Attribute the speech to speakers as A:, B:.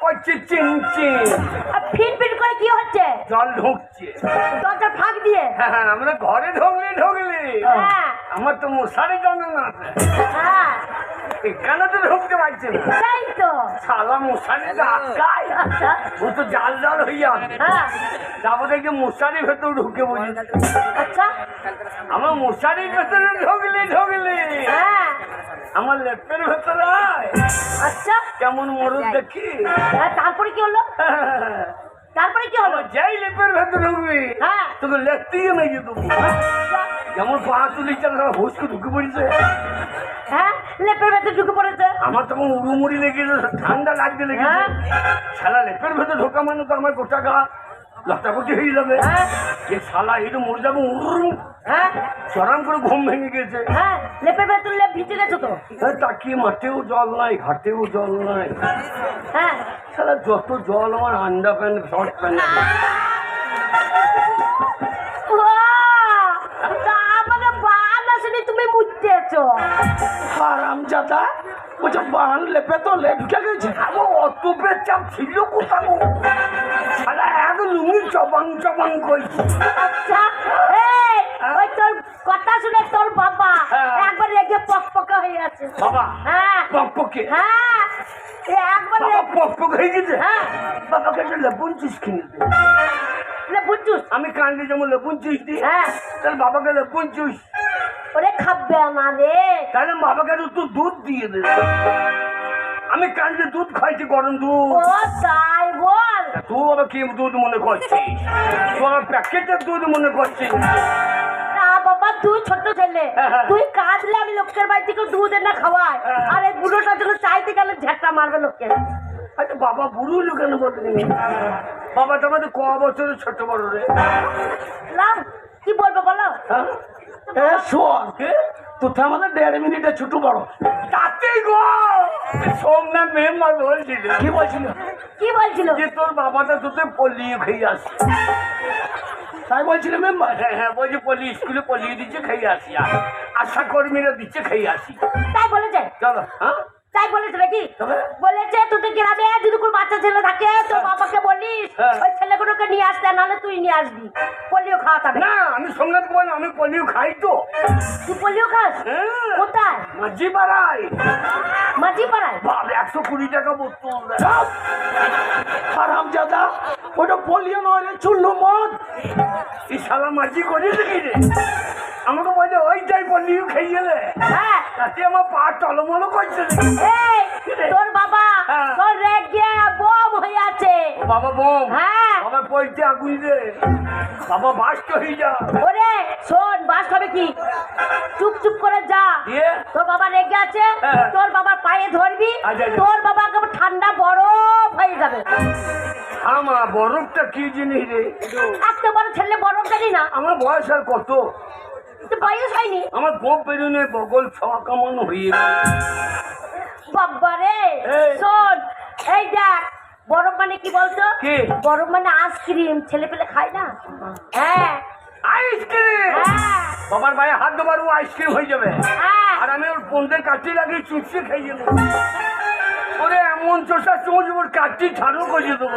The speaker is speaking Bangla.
A: করছে চিনচিন
B: আর ফিন ফিন করে কি হচ্ছে?
A: জল ঢুকছে।
B: দরজার ফাঁক দিয়ে?
A: হ্যাঁ হ্যাঁ, আমরা ঘরে ঢুকলি ঢুকলি।
B: হ্যাঁ।
A: আমার তো মশারি যন্ত্রণা
B: হ্যাঁ।
A: এখানে তো ঢুকতে পারছি না?
B: তাই তো।
A: শালা মশারি আটকায়।
B: আচ্ছা।
A: ও তো জাল জাল হইয়া
B: হ্যাঁ।
A: তারপর দেখি মশারির ভেতর ঢুকে বলি
B: আচ্ছা।
A: আমার মশারির ভেতরে ঢুকলি ঢুকলি।
B: হ্যাঁ।
A: আমার লেপের ভেতরে
B: আচ্ছা।
A: কেমন মরদ দেখি?
B: হ্যাঁ, তারপরে কি হলো? তারপরে কি হলো?
A: যেই লেপের ভেতরে ঢুকবি
B: হ্যাঁ।
A: তোকে লেপতেই দেবো।
B: আচ্ছা,
A: যেমন পা তুলি চাল হুসকে ঢুকে পড়েছে।
B: হ্যাঁ লেপের ভেতর ঢুকে পড়েছে।
A: আমার তখন উড়ুমুড়ি লেগে গেছে, ঠান্ডা লাগতে লেগেছে।
B: হ্যাঁ।
A: শালা লেপের ভেতরে ঢোকা মানে তো আমার গোটা গা। লটাপটি হয়ে যাবে
B: হ্যাঁ?
A: যে শালা এটা মরে যাব উড়ুম
B: হ্যাঁ?
A: চরম করে ঘুম ভেঙে গেছে।
B: হ্যাঁ? লেপের ভেতর লেপ ভিজে গেছো তো?
A: হ্যাঁ, তাকিয়ে মাঠেও জল নাই ঘাটেও জল নাই।
B: হ্যাঁ?
A: শালা যত জল আমার আন্ডা প্যান্ট শর্ট প্যান্ট
B: আমাদের বান আসেনি তুমি মুতেছো
C: হারাম জাদা বলছে বান লেপে তো লে ঢুকে গেছে।
A: আমার অত চাপ ছিল কোথাও শালা এক লুঙ্গি চবাং চবাং করছে
B: আচ্ছা এই ওই তোর কথা শুনে তোর বাবা
A: হ্যাঁ।
B: একবার রেগে পকপকা হয়ে আছে
A: বাবা
B: হ্যাঁ।
A: পকপকে?
B: হ্যাঁ এ একবার
A: পকপক হয়ে গেছে?
B: হ্যাঁ।
A: বাবাকে একটা লেবুন চিজ কিনে দে।
B: লে বুঝছুস
A: আমি কান্দি যেমন লেবুন চিজ দিই
B: হ্যাঁ।
A: তাহলে বাবাকে লেবুন চিজ।
B: ওরে খাবে না রে
A: তাহলে বাবাকে একটু দুধ দিয়ে দে। আমি কান্দি দুধ খাইছি গরম
B: ও
A: দুধ
B: তাই বল।
A: তুই বাবা কি দুধ মনে করছিস? তুই আমার প্যাকেটের দুধ মনে করছিস?
B: বাবা তুই ছোট ছেলে।
A: হ্যাঁ, হ্যাঁ।
B: তুই কাঁদলে আমি লোকের বাড়ি থেকে দুধ এনে খাওয়াই।
A: হ্যাঁ।
B: আর এই বুড়োটা যখন চাইতে গেলে ঝাঁটা মারবে লোককে।
A: আচ্ছা বাবা বুড়ো লোকের বলতে বাবা তো আমাদের ক বছরের ছোট বড় রে?
B: লাও কি বলব বলো?
C: এ শোন
A: কে?
C: তোতে আমাদের দেড় মিনিটে ছোট বড়
A: তাতেই গো! সোমনাথ মেম্বার বলছিল
C: কি বলছিল?
B: কি বলছিল?
A: যে তোর বাবাটা তোতে পলিয়ে খেয়ে আসে
C: তাই বলছিল মেম্বার?
A: হ্যাঁ হ্যাঁ বলছি পলি স্কুলে পলিয়ে দিচ্ছে খেয়ে আসি। আর আশা কর্মীরা দিচ্ছে খেয়ে আসি।
B: তাই বলে যায়
A: চলো হ্যাঁ?
B: নাকি? বলেছে তোদের গ্রামে যদি কোনো বাচ্চা ছেলে থাকে তোর বাবাকে বলিস
A: হ্যাঁ।
B: ওই ছেলেগুলোকে নিয়ে আসতে নাহলে তুই নিয়ে আসবি। পোলিও খাওয়াতে হবে।
A: না আমি সোমনাথ বল আমি পলিও খাই তো।
B: তুই পোলিও খাস?
A: হ্যাঁ।
B: কোথায়?
A: মাঝি পাড়ায়
B: মাঝি পাড়ায়
A: বাবা একশো কুড়ি টাকা বোতল।
C: হারাম জাদা ওটা পোলিও নয় রে চুল্লু মদ।
A: এই শালা মাঝি করি নাকি রে। আমাকে বলছে ওইটাই পলিও খেয়ে গেলে?
B: হ্যাঁ।
A: তাতে আমার পা টলমলো করছে
B: তোর বাবা
A: হ্যাঁ।
B: তোর রেগে বম হয়ে আছে।
A: বাবা বোম।
B: হ্যাঁ।
A: বাবা পয়তে আগুন দে। বাবা বাস্ট হয়ে যা।
B: ওরে শোন বাস হবে কি? চুপ চুপ করে যা। তোর বাবা রেগে আছে।
A: হ্যাঁ।
B: তোর বাবার পায়ে ধরবি। তোর বাবা ঠান্ডা বরফ হয়ে যাবে।
A: আমা বরফটা কি জিনিস রে?
B: এত বড় ছেলে বরফ জানি না।
A: আমার বয়স আর কত?
B: বয়স হয়নি।
A: আমার গোপ বেরোনে বগল ছওয়া কামন হয়ে গেল
B: বাবা রে
A: এই।
B: শোন এই দেখ বরফ মানে কি বলতো?
A: কি?
B: বরফ মানে আইসক্রিম ছেলে পেলে খায় না? হ্যাঁ।
A: আইসক্রিম?
B: হ্যাঁ।
A: বাবার ভাই হাত দেবার ও আইসক্রিম হয়ে যাবে।
B: হ্যাঁ।
A: আর আমি ওর পন্দে কাটি লাগিয়ে চুপসে খেয়ে যাব। ওরে এমন চোষা চোঁচ ওর কাটি ছাড়ও করে দেবো।